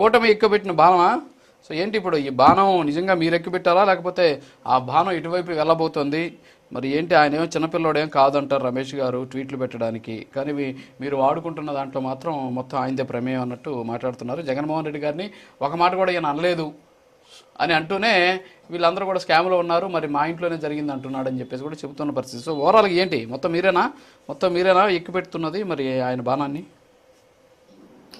కూటమి ఎక్కుపెట్టిన బాణమా? సో ఏంటి ఇప్పుడు ఈ బాణం నిజంగా మీరు ఎక్కుపెట్టారా లేకపోతే ఆ బాణం ఇటువైపు వెళ్ళబోతుంది? మరి ఏంటి ఆయన ఏమో చిన్నపిల్లోడేం కాదంటారు రమేష్ గారు ట్వీట్లు పెట్టడానికి. కానీ మీరు వాడుకుంటున్న దాంట్లో మాత్రం మొత్తం ఆయనదే ప్రమేయం అన్నట్టు మాట్లాడుతున్నారు. జగన్మోహన్ రెడ్డి గారిని ఒక మాట కూడా ఈయన అనలేదు అని అంటూనే వీళ్ళందరూ కూడా స్కామ్లో ఉన్నారు. మరి మా ఇంట్లోనే జరిగింది అంటున్నాడు అని చెప్పేసి కూడా చెబుతున్న పరిస్థితి. సో ఓవరాల్గా ఏంటి? మొత్తం మీరేనా? మొత్తం మీరేనా ఎక్కుపెడుతున్నది మరి ఆయన బాణాన్ని?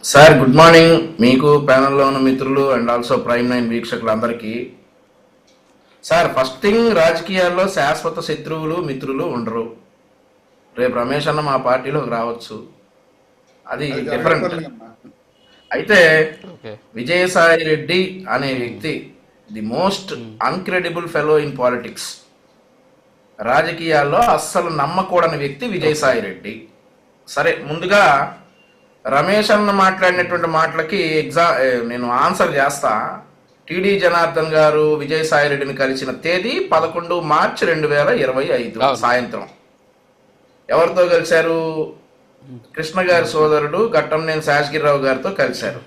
సార్ గుడ్ మార్నింగ్ మీకు ప్యానల్లో ఉన్న మిత్రులు అండ్ ఆల్సో ప్రైమ్ నైన్ వీక్షకులందరికీ. సార్ ఫస్ట్ థింగ్ రాజకీయాల్లో శాశ్వత శత్రువులు మిత్రులు ఉండరు. రేపు రమేష్ అన్న మా పార్టీలోకి రావచ్చు. అది డిఫరెంట్ అయితే ఓకే. విజయసాయి రెడ్డి అనే వ్యక్తి the most incredible fellow in politics రాజకీయాల్లో అస్సలు నమ్మకూడని వ్యక్తి విజయసాయి రెడ్డి. సరే ముందుగా రమేష్ అన్న మాట్లాడినటువంటి మాటలకి ఎగ్జా నేను ఆన్సర్ చేస్తా. టిడి జనార్దన్ గారు విజయసాయి రెడ్డిని కలిసిన తేదీ పదకొండు మార్చి రెండు వేల ఇరవై ఐదు. సాయంత్రం. ఎవరితో కలిశారు? కృష్ణ గారి సోదరుడు గట్టంనేని శాసగిరిరావు గారితో కలిశారు.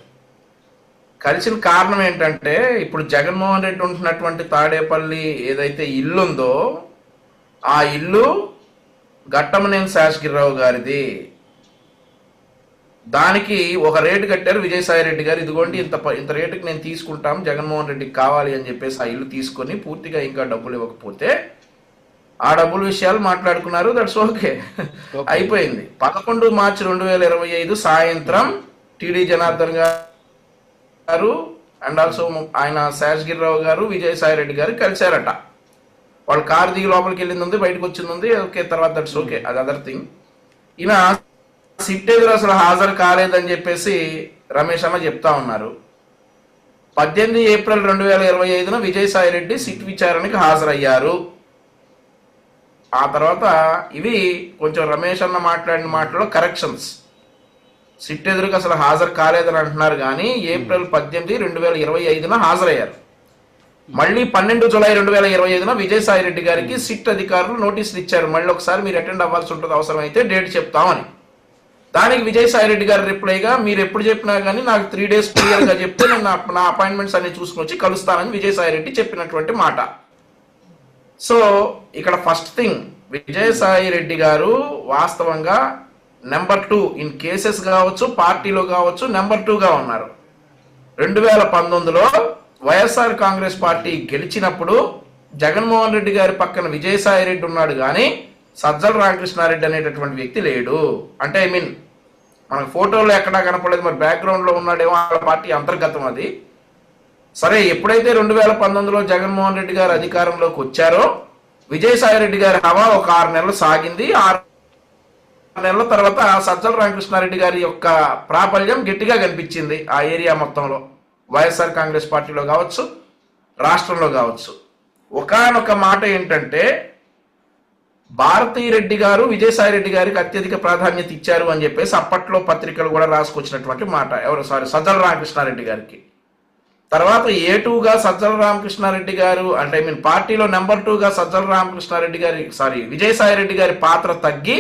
కలిసిన కారణం ఏంటంటే ఇప్పుడు జగన్మోహన్ రెడ్డి ఉంటున్నటువంటి తాడేపల్లి ఏదైతే ఇల్లు ఉందో ఆ ఇల్లు గట్టమనేని శాసగిరిరావు గారిది. దానికి ఒక రేటు కట్టారు విజయసాయి రెడ్డి గారు. ఇదిగోండి ఇంత ఇంత రేటుకి నేను తీసుకుంటాం జగన్మోహన్ రెడ్డికి కావాలి అని చెప్పేసి ఆ ఇల్లు తీసుకొని పూర్తిగా ఇంకా డబ్బులు ఇవ్వకపోతే ఆ డబ్బుల విషయాలు మాట్లాడుకున్నారు. దట్స్ ఓకే అయిపోయింది. పదకొండు మార్చి రెండు వేల ఇరవై ఐదు సాయంత్రం టిడి జనార్దన్ గారు అండ్ ఆల్సో ఆయన శేషగిరిరావు గారు విజయసాయి రెడ్డి గారు కలిశారట. వాళ్ళు కారు దిగి లోపలికి వెళ్ళింది ఉంది బయటకు వచ్చింది ఉంది. ఓకే తర్వాత దట్స్ ఓకే అది అదర్ థింగ్ ఈయన సిట్ ఎదురు అసలు హాజరు కాలేదని చెప్పేసి రమేష్ అమ్మ చెప్తా ఉన్నారు. పద్దెనిమిది ఏప్రిల్ రెండు వేల ఇరవై ఐదున విజయసాయి రెడ్డి సిట్ విచారణకి హాజరయ్యారు. ఆ తర్వాత ఇవి కొంచెం రమేష్ అన్న మాట్లాడిన మాటలో కరెక్షన్స్ సిట్ ఎదురుకు అసలు హాజరు కాలేదని అంటున్నారు కానీ ఏప్రిల్ పద్దెనిమిది రెండు వేల ఇరవై ఐదున హాజరయ్యారు. మళ్ళీ పన్నెండు జులై రెండు వేల ఇరవై ఐదున విజయసాయిరెడ్డి గారికి సిట్ అధికారులు నోటీసులు ఇచ్చారు. మళ్ళీ ఒకసారి మీరు అటెండ్ అవ్వాల్సి ఉంటుంది అవసరమైతే డేట్ చెప్తామని. దానికి విజయసాయి రెడ్డి గారు రిప్లైగా మీరు ఎప్పుడు చెప్పినా కానీ నాకు త్రీ డేస్ క్లియర్గా చెప్తే నేను నా అపాయింట్మెంట్స్ అన్ని చూసుకుని వచ్చి కలుస్తానని విజయసాయి రెడ్డి చెప్పినటువంటి మాట. సో ఇక్కడ ఫస్ట్ థింగ్ విజయసాయి రెడ్డి గారు వాస్తవంగా నెంబర్ టూ ఇన్ కేసెస్ కావచ్చు పార్టీలో కావచ్చు నెంబర్ టూగా ఉన్నారు. రెండు వేల పంతొమ్మిదిలో వైఎస్ఆర్ కాంగ్రెస్ పార్టీ గెలిచినప్పుడు జగన్మోహన్ రెడ్డి గారి పక్కన విజయసాయి రెడ్డి ఉన్నాడు కానీ సజ్జల రామకృష్ణారెడ్డి అనేటటువంటి వ్యక్తి లేడు. అంటే ఐ మీన్ మనకు ఫోటోలో ఎక్కడా కనపడలేదు మరి బ్యాక్గ్రౌండ్లో ఉన్నాడేమో వాళ్ళ పార్టీ అంతర్గతం అది. సరే ఎప్పుడైతే రెండు వేల పంతొమ్మిదిలో జగన్మోహన్ రెడ్డి గారు అధికారంలోకి వచ్చారో విజయసాయి రెడ్డి గారి హవా ఒక ఆరు నెలలు సాగింది. ఆరు నెలల తర్వాత సజ్జల రామకృష్ణారెడ్డి గారి యొక్క ప్రాబల్యం గట్టిగా కనిపించింది ఆ ఏరియా మొత్తంలో. వైఎస్ఆర్ కాంగ్రెస్ పార్టీలో కావచ్చు రాష్ట్రంలో కావచ్చు. ఒకానొక మాట ఏంటంటే భారతీ రెడ్డి గారు విజయసాయి రెడ్డి గారికి అత్యధిక ప్రాధాన్యత ఇచ్చారు అని చెప్పేసి అప్పట్లో పత్రికలు కూడా రాసుకొచ్చినటువంటి మాట. ఎవరు? సారీ సజ్జల రామకృష్ణారెడ్డి గారికి. తర్వాత ఏ టూగా సజ్జల రామకృష్ణారెడ్డి గారు అంటే ఐ మీన్ పార్టీలో నెంబర్ టూగా సజ్జల రామకృష్ణారెడ్డి గారి సారీ విజయసాయి రెడ్డి గారి పాత్ర తగ్గి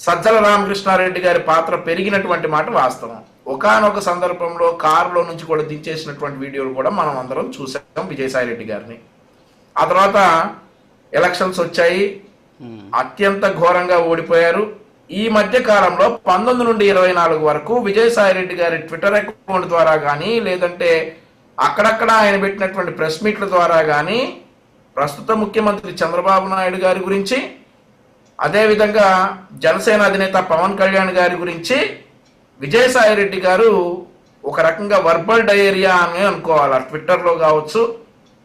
సజ్జల రామకృష్ణారెడ్డి గారి పాత్ర పెరిగినటువంటి మాట వాస్తవం. ఒకానొక సందర్భంలో కారులో నుంచి కూడా దించేసినటువంటి వీడియోలు కూడా మనం అందరం చూసాం విజయసాయి రెడ్డి గారిని. ఆ తర్వాత ఎలక్షన్స్ వచ్చాయి. అత్యంత ఘోరంగా ఓడిపోయారు. ఈ మధ్య కాలంలో పంతొమ్మిది నుండి ఇరవై నాలుగు వరకు విజయసాయి రెడ్డి గారి ట్విట్టర్ అకౌంట్ ద్వారా కానీ లేదంటే అక్కడక్కడ ఆయన పెట్టినటువంటి ప్రెస్ మీట్ల ద్వారా కానీ ప్రస్తుత ముఖ్యమంత్రి చంద్రబాబు నాయుడు గారి గురించి అదేవిధంగా జనసేన అధినేత పవన్ కళ్యాణ్ గారి గురించి విజయసాయి రెడ్డి గారు ఒక రకంగా వర్బల్ డయేరియా అని అనుకోవాలి. ట్విట్టర్లో కావచ్చు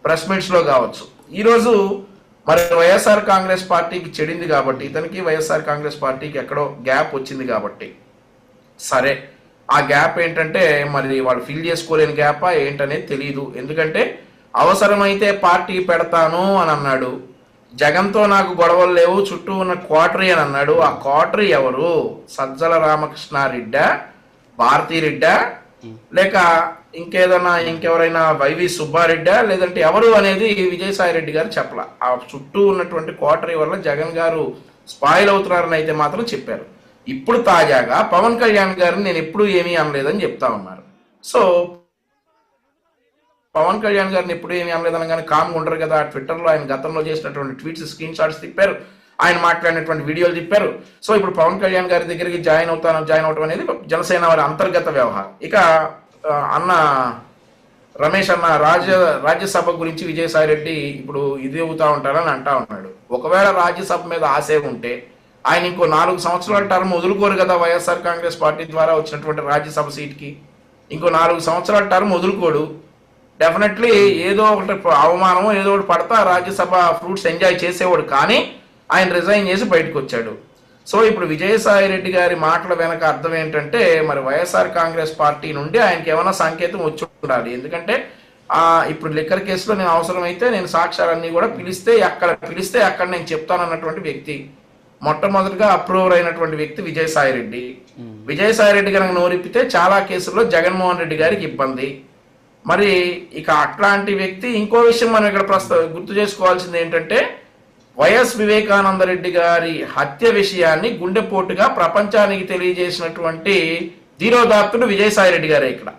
ప్రెస్ మీట్స్లో కావచ్చు. ఈరోజు మరి వైఎస్ఆర్ కాంగ్రెస్ పార్టీకి చెడింది కాబట్టి ఇతనికి వైఎస్ఆర్ కాంగ్రెస్ పార్టీకి ఎక్కడో గ్యాప్ వచ్చింది కాబట్టి. సరే ఆ గ్యాప్ ఏంటంటే మరి వాళ్ళు ఫిల్ చేసుకోలేని గ్యాపా ఏంటనేది తెలియదు ఎందుకంటే అవసరమైతే పార్టీ పెడతాను అని అన్నాడు. జగన్తో నాకు గొడవలు లేవు చుట్టూ ఉన్న క్వార్టరీ అని అన్నాడు. ఆ క్వార్టరీ ఎవరు? సజ్జల రామకృష్ణారెడ్డా భారతీరెడ్డా లేక ఇంకేదైనా ఇంకెవరైనా వైవి సుబ్బారెడ్డా? లేదంటే ఎవరు అనేది విజయసాయి రెడ్డి గారు చెప్పల. ఆ చుట్టూ ఉన్నటువంటి క్వార్టరీ వల్ల జగన్ గారు స్పాయిల్ అవుతున్నారని అయితే మాత్రం చెప్పారు. ఇప్పుడు తాజాగా పవన్ కళ్యాణ్ గారిని నేను ఎప్పుడూ ఏమీ అనలేదని చెప్తా ఉన్నారు. సో పవన్ కళ్యాణ్ గారిని ఎప్పుడు ఏమీ అనలేదని కానీ కామ్గా ఉండరు కదా. ట్విట్టర్లో ఆయన గతంలో చేసినటువంటి ట్వీట్స్ స్క్రీన్ షాట్స్ తిప్పారు. ఆయన మాట్లాడినటువంటి వీడియోలు తిప్పారు. సో ఇప్పుడు పవన్ కళ్యాణ్ గారి దగ్గరికి జాయిన్ అవుతాను జాయిన్ అవటం అనేది జనసేన వారి అంతర్గత వ్యవహారం. ఇక అన్న రమేష్ అన్న రాజ్య రాజ్యసభ గురించి విజయసాయి రెడ్డి ఇప్పుడు ఇది అవుతా ఉంటారని అంటా ఉన్నాడు. ఒకవేళ రాజ్యసభ మీద ఆశే ఉంటే ఆయన ఇంకో నాలుగు సంవత్సరాల టర్మ్ వదులుకోరు కదా వైఎస్ఆర్ కాంగ్రెస్ పార్టీ ద్వారా వచ్చినటువంటి రాజ్యసభ సీట్కి. ఇంకో నాలుగు సంవత్సరాల టర్మ్ వదులుకోడు. డెఫినెట్లీ ఏదో ఒకటి అవమానం ఏదో ఒకటి పడతా రాజ్యసభ ఫ్రూట్స్ ఎంజాయ్ చేసేవాడు కానీ ఆయన రిజైన్ చేసి బయటకు వచ్చాడు. సో ఇప్పుడు విజయసాయి రెడ్డి గారి మాటల వెనక అర్థం ఏంటంటే మరి వైఎస్ఆర్ కాంగ్రెస్ పార్టీ నుండి ఆయనకి ఏమైనా సంకేతం వచ్చి ఉండాలి. ఎందుకంటే ఆ ఇప్పుడు లిక్కర్ కేసులో నేను అవసరమైతే నేను సాక్ష్యాలన్నీ కూడా పిలిస్తే అక్కడ పిలిస్తే అక్కడ నేను చెప్తానన్నటువంటి వ్యక్తి. మొట్టమొదటిగా అప్రూవర్ అయినటువంటి వ్యక్తి విజయసాయి రెడ్డి. విజయసాయి రెడ్డి కనుక నోరిప్పితే చాలా కేసుల్లో జగన్మోహన్ రెడ్డి గారికి ఇబ్బంది. మరి ఇక అట్లాంటి వ్యక్తి ఇంకో విషయం మనం ఇక్కడ ప్రస్తుత గుర్తు చేసుకోవాల్సింది ఏంటంటే వైఎస్ వివేకానంద రెడ్డి గారి హత్య విషయాన్ని గుండెపోటుగా ప్రపంచానికి తెలియజేసినటువంటి ధీరోదాత్తుడు విజయసాయి రెడ్డి గారే ఇక్కడ.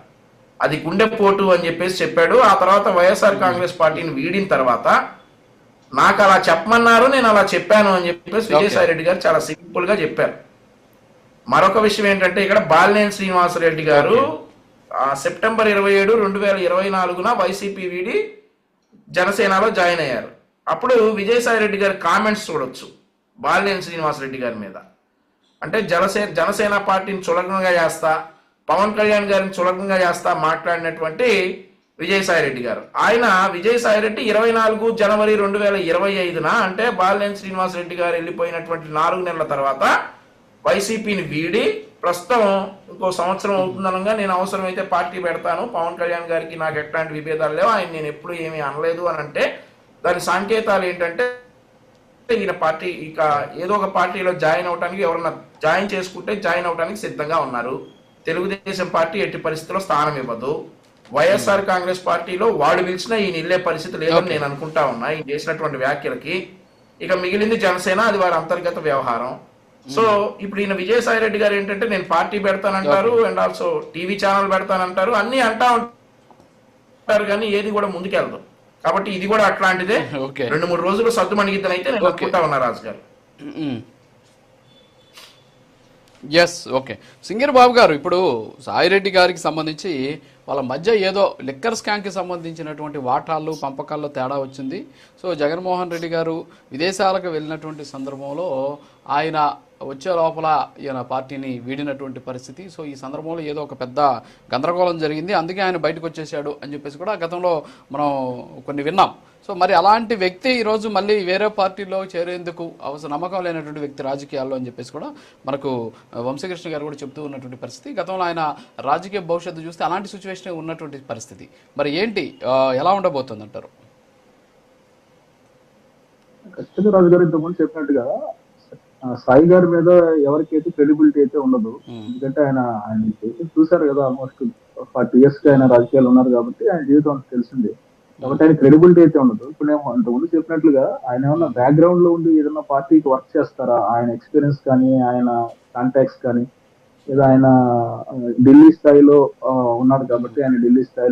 అది గుండెపోటు అని చెప్పేసి చెప్పాడు. ఆ తర్వాత వైఎస్ఆర్ కాంగ్రెస్ పార్టీని వీడిన తర్వాత నాకు అలా చెప్పమన్నారు నేను అలా చెప్పాను అని చెప్పేసి విజయసాయి రెడ్డి గారు చాలా సింపుల్గా చెప్పారు. మరొక విషయం ఏంటంటే ఇక్కడ బాలినేని శ్రీనివాసరెడ్డి గారు సెప్టెంబర్ ఇరవై ఏడు రెండు వేల ఇరవై నాలుగున వైసీపీ వీడి జనసేనలో జాయిన్ అయ్యారు. అప్పుడు విజయసాయి రెడ్డి గారి కామెంట్స్ చూడొచ్చు. బాలినేని శ్రీనివాసరెడ్డి గారి మీద. అంటే జనసేన జనసేన పార్టీని చులకనగా చేస్తా పవన్ కళ్యాణ్ గారిని చులకనగా చేస్తా మాట్లాడినటువంటి విజయసాయి రెడ్డి గారు. ఆయన విజయసాయి రెడ్డి ఇరవై నాలుగు జనవరి రెండు వేల ఇరవై ఐదున అంటే బాలినేని శ్రీనివాసరెడ్డి గారు వెళ్ళిపోయినటువంటి నాలుగు నెలల తర్వాత వైసీపీని వీడి ప్రస్తుతం ఇంకో సంవత్సరం అవుతుందనగా నేను అవసరమైతే పార్టీ పెడతాను పవన్ కళ్యాణ్ గారికి నాకు ఎట్లాంటి విభేదాలు లేవు ఆయన నేను ఎప్పుడు ఏమీ అనలేదు అని అంటే దాని సంకేతాలు ఏంటంటే ఈయన పార్టీ ఇక ఏదో ఒక పార్టీలో జాయిన్ అవడానికి ఎవరన్నా జాయిన్ చేసుకుంటే జాయిన్ అవడానికి సిద్ధంగా ఉన్నారు. తెలుగుదేశం పార్టీ ఎట్టి పరిస్థితుల్లో స్థానం ఇవ్వదు. వైఎస్ఆర్ కాంగ్రెస్ పార్టీలో వాడు పిలిచినా ఈయన వెళ్ళే పరిస్థితి లేదని నేను అనుకుంటా ఉన్నా. ఈయన చేసినటువంటి వ్యాఖ్యలకి. ఇక మిగిలింది జనసేన అది వారి అంతర్గత వ్యవహారం. సో ఇప్పుడు ఈయన విజయసాయి రెడ్డి గారు ఏంటంటే నేను పార్టీ పెడతానంటారు అండ్ ఆల్సో టీవీ ఛానల్ పెడతానంటారు అన్ని అంటా ఉంటారు కానీ ఏది కూడా ముందుకెళ్దు. కాబట్టి ఇది కూడా అట్లాంటిదే. రెండు మూడు రోజులు సద్దు మణిగిద్దనైతే నేను. అనుకుంటా ఉన్నా రాజు గారు ఎస్ ఓకే సింగర్ బాబు గారు ఇప్పుడు సాయిరెడ్డి గారికి సంబంధించి వాళ్ళ మధ్య ఏదో లిక్కర్ స్కామ్కి సంబంధించినటువంటి వాటాలు పంపకాల్లో తేడా వచ్చింది. సో జగన్మోహన్ రెడ్డి గారు విదేశాలకు వెళ్ళినటువంటి సందర్భంలో ఆయన వచ్చే లోపల ఈయన పార్టీని వీడినటువంటి పరిస్థితి. సో ఈ సందర్భంలో ఏదో ఒక పెద్ద గందరగోళం జరిగింది. అందుకే ఆయన బయటకు వచ్చేసాడు అని చెప్పేసి కూడా గతంలో మనం కొన్ని విన్నాం. సో మరి అలాంటి వ్యక్తి ఈరోజు మళ్ళీ వేరే పార్టీలో చేరేందుకు అవసరం నమ్మకం లేనటువంటి వ్యక్తి రాజకీయాల్లో అని చెప్పేసి కూడా మనకు వంశీకృష్ణ గారు కూడా చెప్తూ ఉన్నటువంటి పరిస్థితి. గతంలో ఆయన రాజకీయ భవిష్యత్తు చూస్తే అలాంటి సిచ్యువేషన్ ఉన్నటువంటి పరిస్థితి. మరి ఏంటి? ఎలా ఉండబోతుంది అంటారు ఖచ్చితంగా రాజు గారు ఇంతకుముందు చెప్పినట్టుగా సాయి గారి మీద ఎవరికైతే క్రెడిబిలిటీ అయితే ఉండదు. ఎందుకంటే ఆయన ఆయన చేసి చూశారు కదా ఆల్మోస్ట్ ఫార్టీ ఇయర్స్గా ఆయన రాజకీయాలు ఉన్నారు కాబట్టి ఆయన జీవితం తెలిసింది. కాబట్టి ఆయన క్రెడిబిలిటీ అయితే ఉండదు. ఇప్పుడు నేను అంతకుముందు చెప్పినట్లుగా ఆయన ఏమన్నా బ్యాక్గ్రౌండ్లో ఉండి ఏదైనా పార్టీకి వర్క్ చేస్తారా? ఆయన ఎక్స్పీరియన్స్ కానీ ఆయన కాంటాక్ట్స్ కానీ లేదా ఆయన ఢిల్లీ స్థాయిలో ఆ, ఉన్నాడు కాబట్టి ఆయన ఢిల్లీ స్థాయిలో